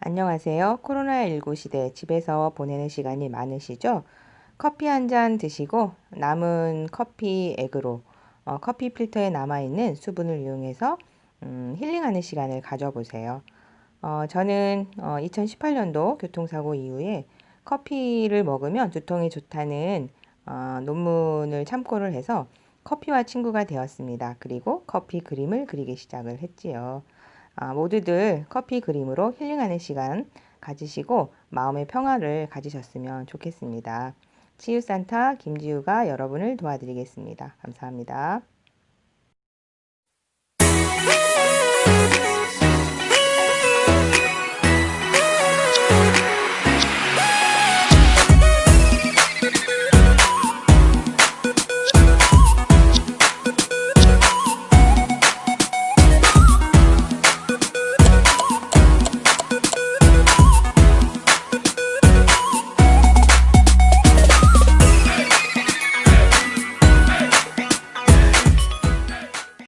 안녕하세요. 코로나19 시대 집에서 보내는 시간이 많으시죠? 커피 한 잔 드시고 남은 커피 액으로 어, 커피 필터에 남아있는 수분을 이용해서 음, 힐링하는 시간을 가져보세요. 어, 저는 어, 2018년도 교통사고 이후에 커피를 먹으면 두통이 좋다는 어, 논문을 참고를 해서 커피와 친구가 되었습니다. 그리고 커피 그림을 그리기 시작을 했지요. 아, 모두들 커피 그림으로 힐링하는 시간 가지시고 마음의 평화를 가지셨으면 좋겠습니다. 치유산타 김지우가 여러분을 도와드리겠습니다. 감사합니다.